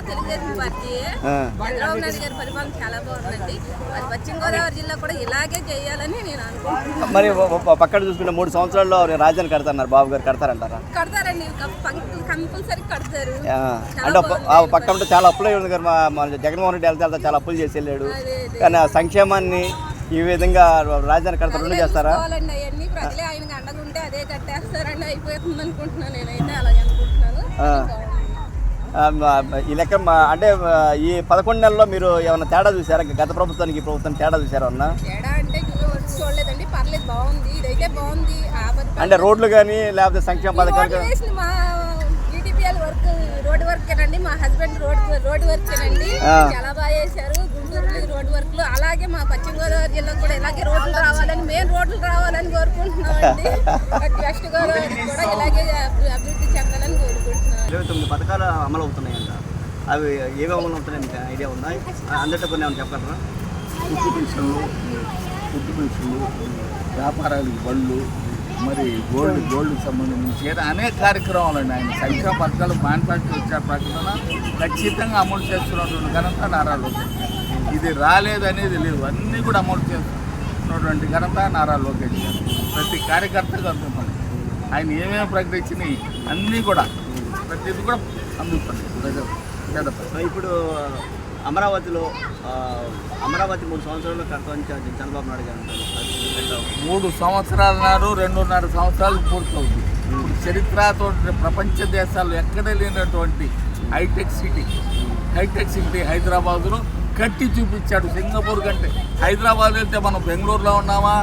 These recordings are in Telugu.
తెలుగుదేశం పార్టీ. ఆ. చంద్రబాబు నాయుడు గారి పరిపాలన చాలా బాగుందండి. మరి పశ్చిమ గోదావరి జిల్లా కూడా ఇలాగే చేయాలని నేను అనుకుంటున్నాను. మరి పక్కన చూసుకుంటే మూడు సంవత్సరాల్లో రాజధాని కడతారన్నారు బాబు గారు కడతారంటారా? కడతారండి. కంపల్సరీ కడతారు. అంటే పక్క ఉంటే చాలా అప్పులే ఉంది కదా మా- జగన్మోహన్ రెడ్డి వెళ్తే చాలా అప్పులు చేసి వెళ్ళాడు. కానీ ఆ సంక్షేమాన్ని ఈ విధంగా రాజధాని కడతారు రెండు చేస్తారా? అవన్నీ ప్రజలే ఆయనకి అండగుంటే అదే కట్టేస్తారండి అయిపోతుంది అనుకుంటున్నాను నేనైతే అలాగే అనుకుంటున్నాను. ఈ లెక్క అంటే ఈ పదకొండు నెలల్లో మీరు ఏమైనా తేడా చూసారా గత ప్రభుత్వానికి ఈ ప్రభుత్వానికి తేడా చూసారా అన్న? తేడా అంటే చూడలేదండి. పర్లేదు బాగుంది. ఇదైతే బాగుంది. అంటే రోడ్లు కానీ లేకపోతే సంక్షేమ పథకాలు ఈటీపీఎల్ వర్క్ రోడ్ వర్క్ ఏనండి మా హస్బెండ్ రోడ్ రోడ్ వర్క్ ఆ. చాలా బాగా చేశారు. గుంటూరు రోడ్ వర్క్లో అలాగే మా పశ్చిమ గోదావరి జిల్లా కూడా ఇలాగే రోడ్లు రావాలని మెయిన్ రోడ్లు రావాలని కోరుకుంటున్నామండి. అటు వెస్ట్ గోదావరి కూడా ఇలాగే అభి- అభివృద్ధి చెందాలని కోరుకుంటున్నాను ఇరవై తొమ్మిది పథకాలు అమలు అవుతున్నాయంట. అవి ఏవి అమలు అవుతున్నాయి మీకు ఐడియా ఉందా? అందరితో కొన్ని ఏమైనా చెప్పగలరా? ఫుడ్ పెన్షన్లు ఫుడ్ పెన్షన్లు వ్యాపారాలకు బళ్ళు మరి గోల్డ్ గోల్డ్కి సంబంధించి అనేక కార్యక్రమాలు అండి ఆయన సంక్షేమ పథకాలు మ్యానుఫ్యాక్చర్ వచ్చే ప్రకటన ఖచ్చితంగా అమలు చేస్తున్నటువంటి ఘనత నారా లోకేష్. ఇది రాలేదనేది లేదు అన్నీ కూడా అమలు చేస్తున్నటువంటి ఘనత నారా లోకేష్ గారు. ప్రతి కార్యకర్తకు అందుతుంది ఆయన ఏమేమి ప్రకటించినాయి అన్నీ కూడా ప్రతిది కూడా ప్రజలు. ఇప్పుడు అమరావతిలో అమరావతి మూడు సంవత్సరాలు కడతామని చ- చంద్రబాబు నాయుడు గారు? మూడు సంవత్సరాలు నాడు రెండున్నర సంవత్సరాలు పూర్తవుతుంది చరిత్రతో ప్రపంచ దేశాల్లో ఎక్కడ లేనటువంటి హైటెక్ సిటీ హైటెక్ సిటీ హైదరాబాద్లో కట్టి చూపించాడు సింగపూర్ కంటే. హైదరాబాద్ వెళ్తే మనం బెంగళూరులో ఉన్నామా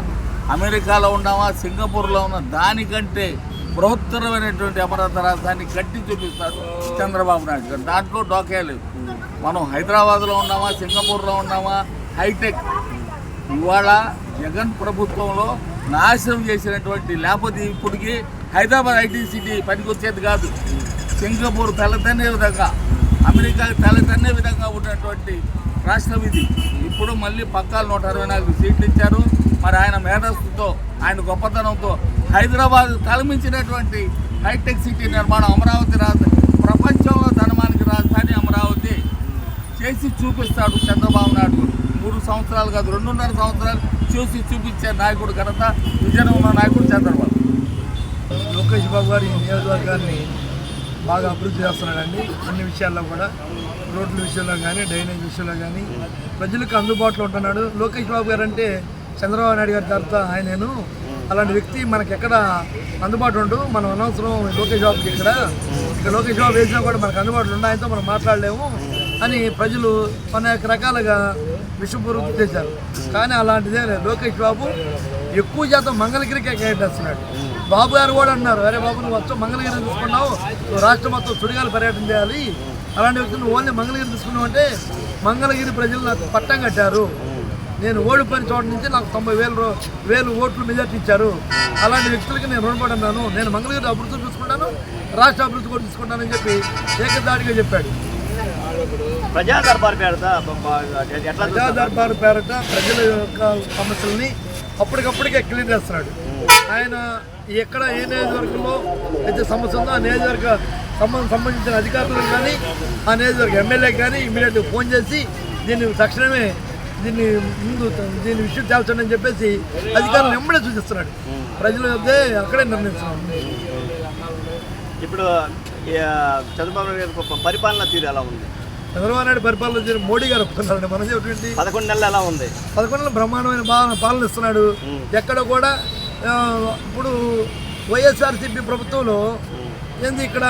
అమెరికాలో ఉన్నామా సింగపూర్లో ఉన్నా దానికంటే బృహత్తరమైనటువంటి అమరావతి రాజధాని కట్టి చూపిస్తారు చంద్రబాబు నాయుడు గారు. దాంట్లో డోకే లేదు. మనం హైదరాబాద్లో ఉన్నామా సింగపూర్లో ఉన్నామా హైటెక్. ఇవాళ జగన్ ప్రభుత్వంలో నాశనం చేసినటువంటి లేకపోతే ఇప్పటికి హైదరాబాద్ ఐటీ సిటీ పనికొచ్చేది కాదు. సింగపూర్ తలతన్నే విధంగా అమెరికా తలతన్నే విధంగా ఉన్నటువంటి రాష్ట్రం ఇది ఇప్పుడు మళ్ళీ పక్కాలు నూట అరవై నాలుగు సీట్లు ఇచ్చారు. మరి ఆయన మేధస్సుతో ఆయన గొప్పతనంతో హైదరాబాద్ తలమించినటువంటి హైటెక్ సిటీ నిర్మాణం అమరావతి రాజధాని ప్రపంచంలో ధనమానికి రాజధాని అమరావతి. చేసి చూపిస్తాడు చంద్రబాబు నాయుడు. మూడు సంవత్సరాలు కాదు రెండున్నర సంవత్సరాలు చూసి చూపించే నాయకుడు ఘనత విజయనగరం ఉన్న నాయకుడు చంద్రబాబు. లోకేష్ బాబు గారు ఈ నియోజకవర్గాన్ని బాగా అభివృద్ధి చేస్తున్నాడండి. అన్ని విషయాల్లో కూడా రోడ్ల విషయంలో కానీ డ్రైనేజ్ విషయంలో కానీ ప్రజలకు అందుబాటులో ఉంటున్నాడు. లోకేష్ బాబు గారు అంటే చంద్రబాబు నాయుడు గారి తర్వాత ఆయనను అలాంటి వ్యక్తి మనకి ఎక్కడ అందుబాటులో ఉండు మనం అనవసరం లోకేష్ బాబుకి ఇక్కడ. ఇక్కడ లోకేష్ బాబు వేసినా కూడా మనకు అందుబాటులో ఉండి. ఆయనతో మనం మాట్లాడలేము అని ప్రజలు అనేక రకాలుగా విషపూర్వకం చేశారు. కానీ అలాంటిదే లేదు. లోకేష్ బాబు ఎక్కువ శాతం మంగళగిరికే కేటాయిస్తున్నాడు బాబు గారు కూడా అన్నారు అరే బాబు నువ్వు మొత్తం మంగళగిరి తీసుకున్నావు. నువ్వు రాష్ట్రం మొత్తం సుడిగాలు పర్యటన చేయాలి. అలాంటి వ్యక్తులు ఓన్లీ మంగళగిరి తీసుకున్నావు అంటే మంగళగిరి ప్రజలు నాకు పట్టం కట్టారు. నేను ఓడిపోయిన చోట నుంచి నాకు తొంభై వేలు వేలు ఓట్లు మెజార్టీ ఇచ్చారు. అలాంటి వ్యక్తులకి నేను రుణపడి ఉన్నాను. నేను మంగళగిరి అభివృద్ధి చూసుకుంటాను రాష్ట్ర అభివృద్ధి కూడా తీసుకుంటానని చెప్పి ఏకదాడిగా చెప్పాడు. ప్రజా దర్బార్ ప్రజా? దర్బారు పేరట ప్రజల యొక్క సమస్యల్ని అప్పటికప్పటికే క్లియర్ చేస్తున్నాడు. ఆయన ఎక్కడ ఏ నియోజకవర్గంలో అయితే సమస్య ఉందో ఆ నియోజకవర్గ సంబంధం సంబంధించిన అధికారులకు కానీ ఆ నియోజకవర్గ ఎమ్మెల్యేకి కానీ ఇమీడియట్గా ఫోన్ చేసి దీన్ని తక్షణమే దీన్ని ముందు దీన్ని విషయం తేల్చండి అని చెప్పేసి అధికారులు వెంబడే సూచిస్తున్నాడు. ప్రజలు వద్దే అక్కడే నిర్ణయిస్తున్నాడు ఇప్పుడు చంద్రబాబు నాయుడు పరిపాలన తీరు ఎలా ఉంది? చంద్రబాబు నాయుడు పరిపాలన చేసిన మోడీ గారు ఒప్పుతున్నారండి మనం చెప్పేటువంటి పదకొండు నెలలు ఎలా ఉంది? పదకొండులో బ్రహ్మాండమైన పాలన ఇస్తున్నాడు ఎక్కడ కూడా ఇప్పుడు వైఎస్ఆర్సీపీ ప్రభుత్వంలో ఏంది ఇక్కడ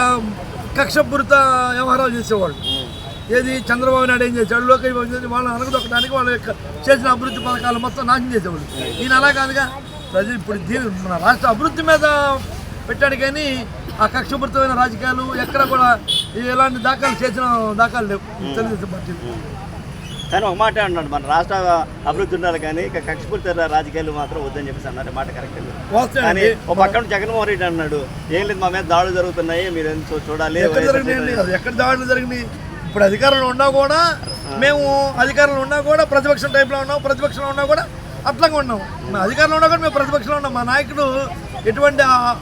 కక్షపూరిత వ్యవహారాలు చేసేవాళ్ళు. ఏది? చంద్రబాబు నాయుడు ఏం చేశాడు? లోకేష్ బాబు చేశాడు? వాళ్ళని అనగదొక్కడానికి వాళ్ళ యొక్క చేసిన అభివృద్ధి పథకాలు మొత్తం నాశనం చేసేవాళ్ళు. ఈయన అలా కాదుగా. ప్రజలు ఇప్పుడు దీని మన రాష్ట్ర అభివృద్ధి మీద పెట్టాడు కానీ ఆ కక్షపూరితమైన రాజకీయాలు ఎక్కడ కూడా ఎలాంటి దాఖలు చేసిన దాఖలు లేవు. తెలుగుదేశం పార్టీ. కానీ ఒక మాట అన్నాడు మన రాష్ట్ర అభివృద్ధి ఉండాలి కానీ ఇక కక్షపూరిత రాజకీయాలు మాత్రం వద్దని చెప్పేసి అన్నారు మాట కరెక్ట్ కానీ. ఒక పక్కన జగన్మోహన్ రెడ్డి అన్నాడు ఏం లేదు మా మీద దాడులు జరుగుతున్నాయి మీరు చూడాలి ఎక్కడ దాడులు జరిగినాయి? ఇప్పుడు అధికారంలో ఉన్నా కూడా మేము అధికారంలో ఉన్నా కూడా ప్రతిపక్షం టైప్లో ఉన్నాం ప్రతిపక్షంలో ఉన్నా కూడా అట్లాగే ఉన్నాం. మా అధికారంలో ఉన్నా కూడా మేము ప్రతిపక్షంలో ఉన్నాం. మా నాయకుడు ఎటువంటి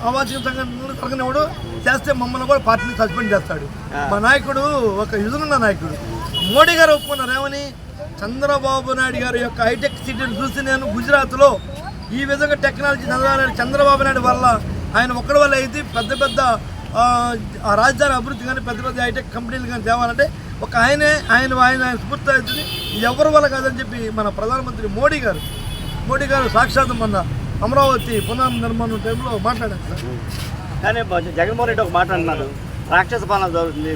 అవాంఛనీయ సంఘటనలు జరగనివాడు చేస్తే మమ్మల్ని కూడా పార్టీని సస్పెండ్ చేస్తాడు. మా నాయకుడు ఒక యుజనున్న నాయకుడు. మోడీ గారు ఒప్పుకున్నారు ఏమని చంద్రబాబు నాయుడు గారి యొక్క హైటెక్ సిటీని చూసి నేను గుజరాత్లో ఈ విధంగా టెక్నాలజీ నాయుడు చంద్రబాబు నాయుడు వల్ల ఆయన ఒక్కడి వల్ల అయితే పెద్ద పెద్ద రాజధాని అభివృద్ధి కానీ పెద్ద పెద్ద హైటెక్ కంపెనీలు కానీ తేవాలంటే ఒక ఆయనే ఆయన ఆయన ఆయన స్ఫూర్తి ఎవరి వల్ల కాదని చెప్పి మన ప్రధానమంత్రి మోడీ గారు మోడీ గారు సాక్షాత్ మొన్న అమరావతి పునర్నిర్మాణం టైంలో మాట్లాడారు సార్. కానీ జగన్మోహన్ రెడ్డి ఒక మాట అంటున్నాడు రాక్షస పాలన జరుగుతుంది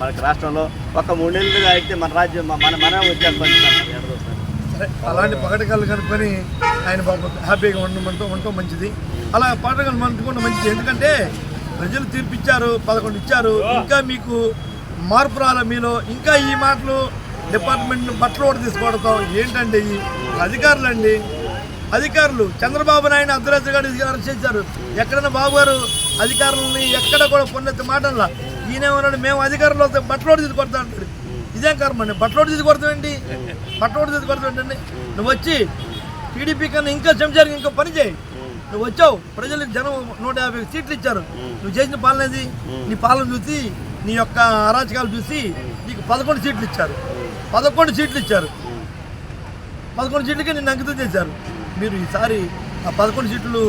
మనకి రాష్ట్రంలో ఒక మూడు నెలలుగా అయితే మన రాజ్యం మన మన వచ్చేస్తుంది. సరే అలాంటి పగటకాలు కనుక్కొని ఆయన బాబు హ్యాపీగా ఉండమంటూ ఉండటం మంచిది. అలా పగటకాలు మంటుకుంటే మంచిది. ఎందుకంటే ప్రజలు తీర్పిచ్చారు పదకొండు ఇచ్చారు. ఇంకా మీకు మార్పు రాలే మీలో ఇంకా ఈ మాటలు డిపార్ట్మెంట్ బట్టలు కూడా తీసుకోవడం ఏంటండి ఈ అధికారులు అండి అధికారులు చంద్రబాబు నాయుడు అర్ధరాత్రి గారు అరెస్ట్ చేశారు. ఎక్కడైనా బాబు గారు అధికారులని ఎక్కడ కూడా పొన్నెత్తి మాటల్లా ఈయనేమన్నాడు మేము అధికారులు వస్తే బట్టలోడు తీసుకొడతా అంటాడు. ఇదేం కర్మ అండి? బట్టలోడు తీసుకొడతాం ఏంటి? బట్టలోడు తీసుకొడతాం ఏంటండి? నువ్వు వచ్చి టీడీపీ కన్నా ఇంకా చెంచారు ఇంకా పని చేయి. నువ్వు వచ్చావు ప్రజలకు జనం నూట యాభై సీట్లు ఇచ్చారు. నువ్వు చేసిన పాలన ఏది? నీ పాలన చూసి నీ యొక్క అరాచకాలు చూసి నీకు పదకొండు సీట్లు ఇచ్చారు. పదకొండు సీట్లు ఇచ్చారు. పదకొండు సీట్లకి నిన్ను అంకితం చేశారు. మీరు ఈసారి ఆ పదకొండు సీట్లు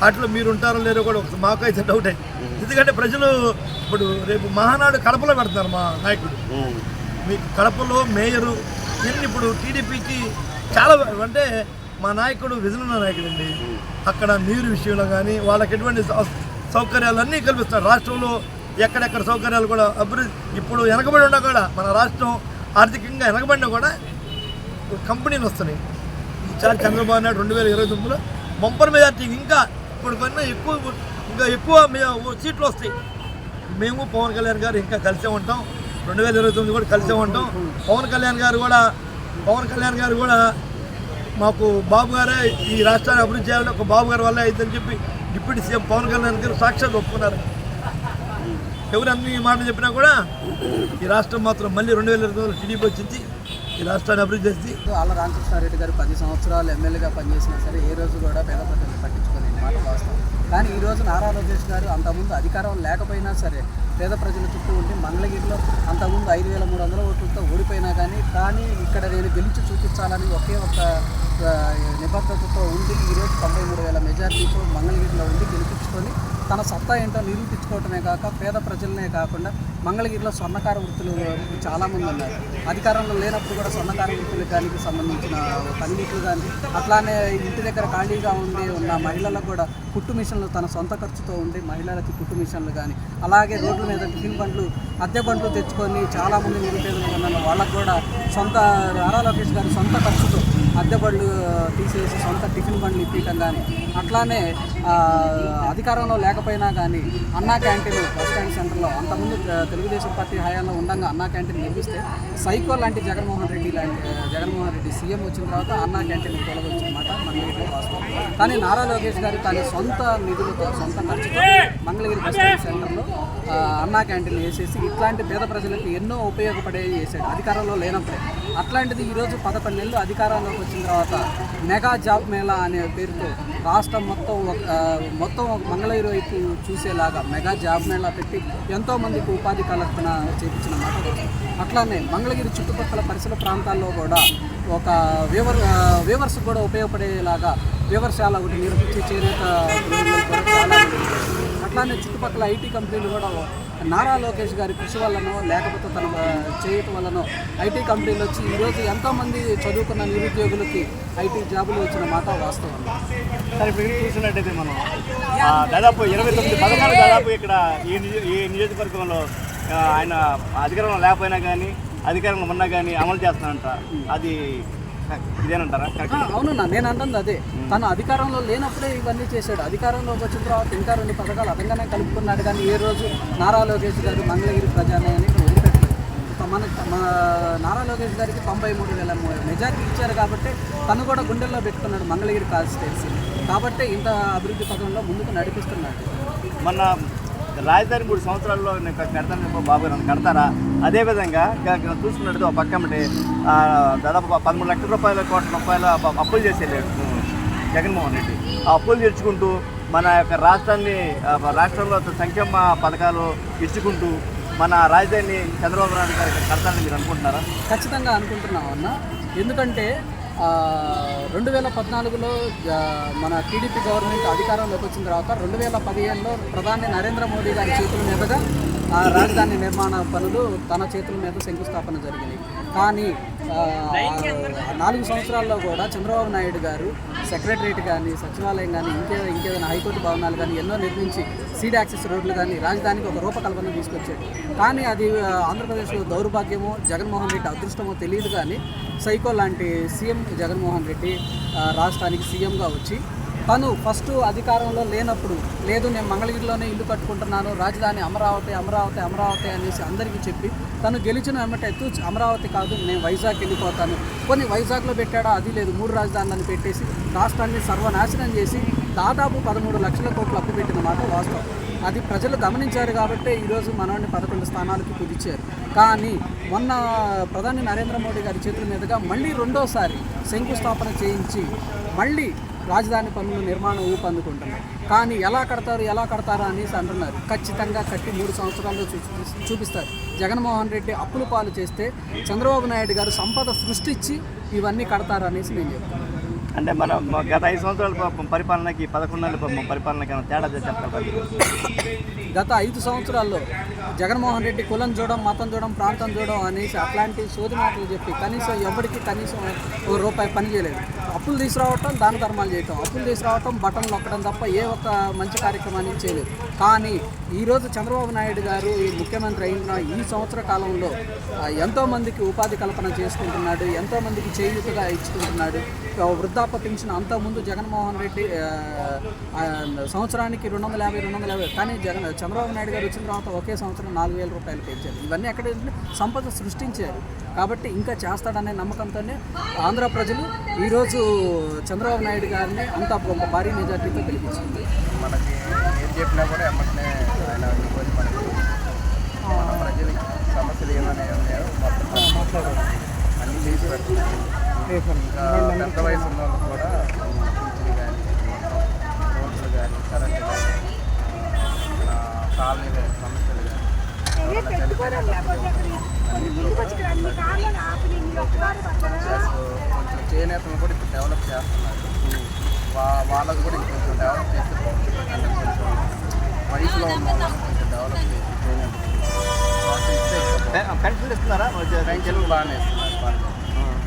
వాటిలో మీరు ఉంటారో లేరో కూడా ఒక మాకు అయితే డౌట్ అయింది ఎందుకంటే ప్రజలు ఇప్పుడు రేపు మహానాడు కడపలో పెడతారు మా నాయకుడు మీకు కడపలో మేయరు ఇన్ని ఇప్పుడు టీడీపీకి చాలా అంటే మా నాయకుడు విజయనగర నాయకుడు అండి. అక్కడ నీరు విషయంలో కానీ వాళ్ళకి ఎటువంటి సౌ- సౌకర్యాలన్నీ కల్పిస్తారు రాష్ట్రంలో ఎక్కడెక్కడ సౌకర్యాలు కూడా అభివృద్ధి ఇప్పుడు వెనకబడి ఉన్నా కూడా మన రాష్ట్రం ఆర్థికంగా వెనకబడినా కూడా కంపెనీలు వస్తున్నాయి. ఈసారి చంద్రబాబు నాయుడు రెండు వేల ఇరవై తొమ్మిదిలో బంపర్ మెజార్టీ ఇంకా ఇప్పుడు కన్నా ఎక్కువ ఇంకా ఎక్కువ సీట్లు వస్తాయి. మేము పవన్ కళ్యాణ్ గారు ఇంకా కలిసే ఉంటాం. రెండు వేల ఇరవై తొమ్మిది కూడా కలిసే ఉంటాం. పవన్ కళ్యాణ్ గారు కూడా పవన్ కళ్యాణ్ గారు కూడా మాకు బాబు గారే ఈ రాష్ట్రాన్ని అభివృద్ధి చేయాలని ఒక బాబు గారి వల్లే అయిందని చెప్పి డిప్యూటీ సీఎం పవన్ కళ్యాణ్ గారు సాక్షాత్ ఒప్పుకున్నారు. ఎవరు ఈ మాట చెప్పినా కూడా ఈ రాష్ట్రం మాత్రం మళ్ళీ రెండు వేల ఇరవై టీడీపీ వచ్చింది ఈ రాష్ట్రాన్ని అభివృద్ధి చేసి అలా రామకృష్ణారెడ్డి గారు పది సంవత్సరాలు ఎమ్మెల్యేగా పనిచేసినా సరే ఏ రోజు కూడా పేద ప్రజలు పట్టించుకొని మాట వాస్తవం. కానీ ఈ రోజు నారా లోకేష్ గారు అంతకుముందు అధికారం లేకపోయినా సరే పేద ప్రజల చుట్టూ ఉండి మంగళగిరిలో అంతకుముందు ఐదు వేల మూడు వందల ఓట్లతో ఓడిపోయినా కానీ కానీ ఇక్కడ నేను గెలిచి చూపించాలని ఒకే ఒక నిబద్ధతతో ఉండి ఈరోజు తొంభై మూడు వేల మెజార్టీతో మంగళగిరిలో ఉండి గెలిపించుకొని తన సత్తా ఏంటో నిరూపించుకోవటమే కాక పేద ప్రజలనే కాకుండా మంగళగిరిలో స్వర్ణకార వృత్తులు చాలామంది ఉన్నారు. అధికారంలో లేనప్పుడు కూడా స్వర్ణకార వృత్తులు కానీ సంబంధించిన పనిముట్లు కానీ అట్లానే ఇంటి దగ్గర ఖాళీగా ఉండి ఉన్న మహిళలకు కూడా కుట్టు మిషన్లు తన సొంత ఖర్చుతో ఉండి మహిళలకి కుట్టు మిషన్లు కానీ అలాగే రోడ్ల మీద టిఫిన్ బండ్లు అద్దె బండ్లు తెచ్చుకొని చాలామంది నిరుపేదలు ఉన్న వాళ్ళకు కూడా సొంత నారా లోకేష్ గారి సొంత ఖర్చుతో అద్దె బండ్లు తీసేసి సొంత టిఫిన్ బండ్లు ఇప్పించడం కానీ అట్లానే అధికారంలో లేకపోయినా కానీ అన్నా క్యాంటీన్ బస్ స్టాండ్ సెంటర్లో అంతకుముందు తెలుగుదేశం పార్టీ హయాంలో ఉండగా అన్నా క్యాంటీన్ నిర్మిస్తే సైకో లాంటి జగన్మోహన్ రెడ్డి లాంటి జగన్మోహన్ రెడ్డి సీఎం వచ్చిన తర్వాత అన్నా క్యాంటీన్ తొలగొచ్చిందన్నమాట మాట మంగళగిరిలో వాస్తవం. కానీ నారా లోకేష్ గారు తన సొంత నిధులతో సొంత ఖర్చుతో మంగళగిరి బస్ స్టాండ్ సెంటర్లో అన్నా క్యాంటీన్ వేసేసి ఇట్లాంటి పేద ప్రజలకు ఎన్నో ఉపయోగపడేవి చేశాడు. అధికారంలో లేనప్పుడే. అట్లాంటిది ఈరోజు పదకొండు నెలలు అధికారంలోకి వచ్చిన తర్వాత మెగా జాబ్ మేళా అనే పేరుతో రాష్ట్రం మొత్తం ఒక- మొత్తం ఒక మంగళగిరి వైపు చూసేలాగా మెగా జాబ్ మేళా పెట్టి ఎంతో మందికి ఉపాధి కల్పన చేపించిన మాట అట్లానే మంగళగిరి చుట్టుపక్కల పరిసర ప్రాంతాల్లో కూడా ఒక వేవర్ వేవర్స్ కూడా ఉపయోగపడేలాగా వేవర్శాల ఒకటి నిర్మించి చేనేత చాలా అట్లానే చుట్టుపక్కల ఐటీ కంపెనీలు కూడా నారా లోకేష్ గారి కృషి వల్లనో లేకపోతే తన చేయటం వల్లనో ఐటీ కంపెనీలు వచ్చి ఈరోజు ఎంతోమంది చదువుకున్న నిరుద్యోగులకి ఐటీ జాబులు వచ్చిన మాట వాస్తవం. సరే ఇప్పుడు ఇక్కడ చూసినట్టయితే మనం దాదాపు ఇరవై తొమ్మిది పథకాలు దాదాపు ఇక్కడ ఈ ఈ నియోజకవర్గంలో ఆయన అధికారంలో లేకపోయినా కానీ అధికారంలో ఉన్నా కానీ అమలు చేస్తానంట. అది ఇదేనంటారా? అవునన్నా నేను అంటుంది అదే. తను అధికారంలో లేనప్పుడే ఇవన్నీ చేశాడు. అధికారంలోకి వచ్చిన తర్వాత ఇంకా రెండు పథకాలు అదనంగానే కలుపుకున్నాడు కానీ ఏ రోజు నారా లోకేష్ గారు మంగళగిరి వదిలిపెట్టలేదు. ఇక మన నారా లోకేష్ గారికి తొంభై మూడు వేల మెజార్టీ ఇచ్చారు కాబట్టి తను కూడా గుండెల్లో పెట్టుకున్నాడు మంగళగిరి కాన్స్టిట్యున్సీ. కాబట్టి ఇంత అభివృద్ధి పథంలో ముందుకు నడిపిస్తున్నాడు. మొన్న రాజధాని మూడు సంవత్సరాల్లో నేను కడతాను బాబు గారు కడతారా? అదేవిధంగా గ- చూసుకున్నట్టు ఒక పక్క ఉంటే దాదాపు పదమూడు లక్షల రూపాయల కోట్ల రూపాయల అప్పులు చేసి వెళ్ళాడు జగన్మోహన్ రెడ్డి. ఆ అప్పులు తెచ్చుకుంటూ మన యొక్క రాష్ట్రాన్ని రాష్ట్రంలో సంక్షేమ పథకాలు ఇచ్చుకుంటూ మన రాజధాని చంద్రబాబు నాయుడు గారికి కడతారని మీరు అనుకుంటున్నారా? ఖచ్చితంగా అనుకుంటున్నాం అన్న. ఎందుకంటే రెండు వేల పద్నాలుగులో మన టీడీపీ గవర్నమెంట్ అధికారంలోకి వచ్చిన తర్వాత రెండు వేల పదిహేనులో ప్రధాని నరేంద్ర మోడీ గారి చేతుల మీదుగా ఆ రాజధాని నిర్మాణ పనులు తన చేతుల మీద శంకుస్థాపన జరిగింది కానీ నాలుగు సంవత్సరాల్లో కూడా చంద్రబాబు నాయుడు గారు సెక్రటరేట్ కానీ సచివాలయం కానీ ఇంకే ఇంకేదైనా హైకోర్టు భవనాలు కానీ ఎన్నో నిర్మించి సీడ్ యాక్సెస్ రోడ్లు కానీ రాజధానికి ఒక రూపకల్పన తీసుకొచ్చాడు. కానీ అది ఆంధ్రప్రదేశ్లో దౌర్భాగ్యమో జగన్మోహన్ రెడ్డి అదృష్టమో తెలియదు కానీ సైకో లాంటి సీఎం జగన్మోహన్ రెడ్డి రాష్ట్రానికి సీఎంగా వచ్చి తను ఫస్ట్ అధికారంలో లేనప్పుడు లేదు నేను మంగళగిరిలోనే ఇల్లు కట్టుకుంటున్నాను రాజధాని అమరావతి అమరావతి అమరావతి అనేసి అందరికీ చెప్పి తను గెలిచిన వెంబట అమరావతి కాదు నేను వైజాగ్ వెళ్ళిపోతాను. కొన్ని వైజాగ్లో పెట్టాడా? అది లేదు మూడు రాజధానులను పెట్టేసి రాష్ట్రాన్ని సర్వనాశనం చేసి దాదాపు పదమూడు లక్షల కోట్లు అప్పు పెట్టిన మాట వాస్తవం. అది ప్రజలు గమనించారు కాబట్టి ఈరోజు మనోడిని పదకొండు స్థానాలకు కుదించారు కానీ మొన్న ప్రధాని నరేంద్ర మోడీ గారి చేతుల మీదుగా మళ్ళీ రెండోసారి శంకుస్థాపన చేయించి మళ్ళీ రాజధాని పనులు నిర్మాణం ఊపందుకుంటున్నారు కానీ ఎలా కడతారు ఎలా కడతారు అనేసి అంటున్నారు. ఖచ్చితంగా కట్టి మూడు సంవత్సరాల్లో చూపిస్తారు. జగన్మోహన్ రెడ్డి అప్పులు పాలు చేస్తే చంద్రబాబు నాయుడు గారు సంపద సృష్టించి ఇవన్నీ కడతారు అనేసి నేను చెప్తాను అంటే మన గత ఐదు సంవత్సరాల పరిపాలనకి పదకొండు నెలల పరిపాలనకి తేడా చెప్పగలరా గత ఐదు సంవత్సరాల్లో జగన్మోహన్ రెడ్డి కులం చూడడం మతం చూడడం ప్రాంతం చూడడం అనేసి అట్లాంటి సోది మాటలు చెప్పి కనీసం ఎవరికి కనీసం ఓ రూపాయి పని చేయలేదు. అప్పులు తీసుకురావటం దాన ధర్మాలు చేయటం. అప్పులు తీసుకురావటం బటన్లు నొక్కడం తప్ప ఏ ఒక్క మంచి కార్యక్రమాన్ని చేయలేదు. కానీ ఈరోజు చంద్రబాబు నాయుడు గారు ఈ ముఖ్యమంత్రి అయిన ఈ సంవత్సర కాలంలో ఎంతోమందికి ఉపాధి కల్పన చేసుకుంటున్నాడు ఎంతోమందికి చేయూతగా ఇచ్చుకుంటున్నాడు. వృద్ధాప్య పెన్షన్ అంతకుముందు జగన్మోహన్ రెడ్డి సంవత్సరానికి రెండు వందల యాభై రెండు వందల యాభై కానీ జగన్ చంద్రబాబు నాయుడు గారు వచ్చిన తర్వాత ఒకే సంవత్సరం నాలుగు వేల రూపాయలు పెంచారు ఇవన్నీ ఎక్కడ సంపద సృష్టించారు. కాబట్టి ఇంకా చేస్తాడనే నమ్మకంతోనే ఆంధ్ర ప్రజలు ఈరోజు చంద్రబాబు నాయుడు గారిని అంత గొప్ప భారీ మెజార్టీతో గెలిపించింది. మనకి ఏం చెప్పినా కూడా ఎమ్మటనే ఆయన మనకి మన ప్రజలకి సమస్యలు ఏమైనా ఉన్నాయో మొత్తం అన్ని చేసి పెడుతున్నారు ఇంకా పెద్ద వయసు ఉన్న వాళ్ళకి కూడా పింఛన్లు కానీ రోడ్లు కానీ కరెంటు కానీ మన కాలనీ సమస్యలు కానీ ఎవరైనా చనిపోయినప్పుడు అన్ని ప్లస్ కొంచెం చేనేతలు కూడా ఇప్పుడు డెవలప్ చేస్తున్నారు వా వాళ్ళది కూడా ఇంకొంచెం డెవలప్ చేస్తే బాగుంటుంది అంటే కొంచెం వయసులో ఉన్న వాళ్ళని కొంచెం డెవలప్ చేసి చేనేత ప్రోత్సహిస్తే ఇంకా బాగుంటుంది. పెన్షన్ ఇస్తున్నారా పెన్షన్లు బాగానే ఇస్తున్నారు బాగానే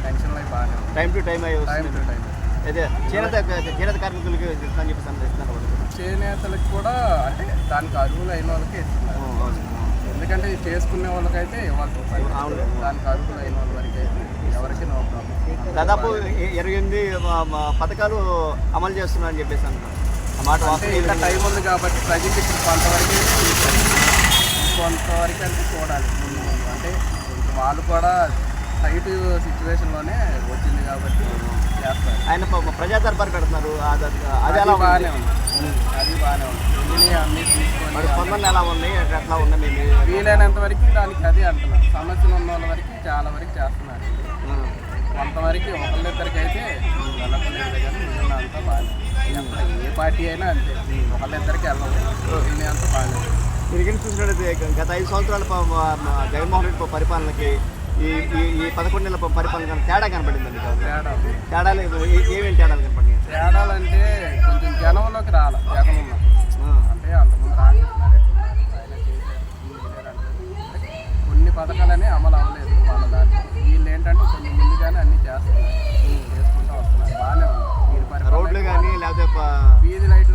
పెన్షన్లు అవి బాగానే టైం టు టైం అయ్యి టైం వస్తుంది టు టైం అదే చేనేత చేనేత కార్మికులకి ఇస్తాను చెప్పి సంద- ఇస్తున్నారు వాళ్ళు. చేనేతలకు కూడా అంటే దానికి అర్హులు అయిన వాళ్ళకే ఇస్తున్నారు ఎందుకంటే ఇది చేసుకునే వాళ్ళకైతే ఇవ్వాల్సి వస్తుంది దానికి అర్హులు అయిన వాళ్ళ వరకు అయితే ఎవరికి నో ప్రాబ్లం దాదాపు ఇ- ఇరవై ఎనిమిది పథకాలు అమలు చేస్తున్నారని చెప్పేసి అంటున్నారు ఇంకా టైం ఉంది కాబట్టి ప్రజెంట్ ఇప్పుడు కొంతవరకు. కొంతవరకు అంటే చూడాలి. అంటే వాళ్ళు కూడా టైట్ సిచ్యువేషన్లోనే వచ్చింది కాబట్టి చేస్తారు. ఆయన ప్రజా దర్బార్ పెడుతున్నారు అది ఎలా బాగానే ఉంది? అది బాగానే ఉంది. అన్ని తీసుకొని స్పందన ఎలా ఉంది ఎట్లా ఉంది మేము వీలైనంత వరకు దానికి అది అంటున్నాం సమస్యలు ఉన్న వాళ్ళ వరకు చాలా వరకు చేస్తున్నారు. కొంతవరకు ఒకళ్ళిద్దరికి వెళ్ళట్లేదు కానీ మిగిలిన అంతా ఏ పార్టీ అయినా అంతే ఒకళ్ళిద్దరికి వెళ్ళదు మిగిలిన అంతా బాగానే ఉంది. మీరు ఇక్కడ చూసినట్లయితే గత ఐదు సంవత్సరాల జగన్మోహన్ రెడ్డి పరిపాలనకి ఈ ఈ పదకొండు నెలల పరిపాలన కన్నా తేడా కనబడింది మీకు తేడా తేడాలు ఏ- ఏమేమి తేడాలు కనపడినాయి? తేడాలంటే కొంచెం జనంలోకి రాల జగన్. అంటే అంతకుముందు అంటే కొన్ని పథకాలనే అమలు అవ్వలేదు వాళ్ళ దాంట్లో. వీళ్ళు ఏంటంటే కొంచెం ముందుగానే అన్ని చేస్తున్నారు. రోడ్లు కానీ లేకపోతే వీధి లైట్లు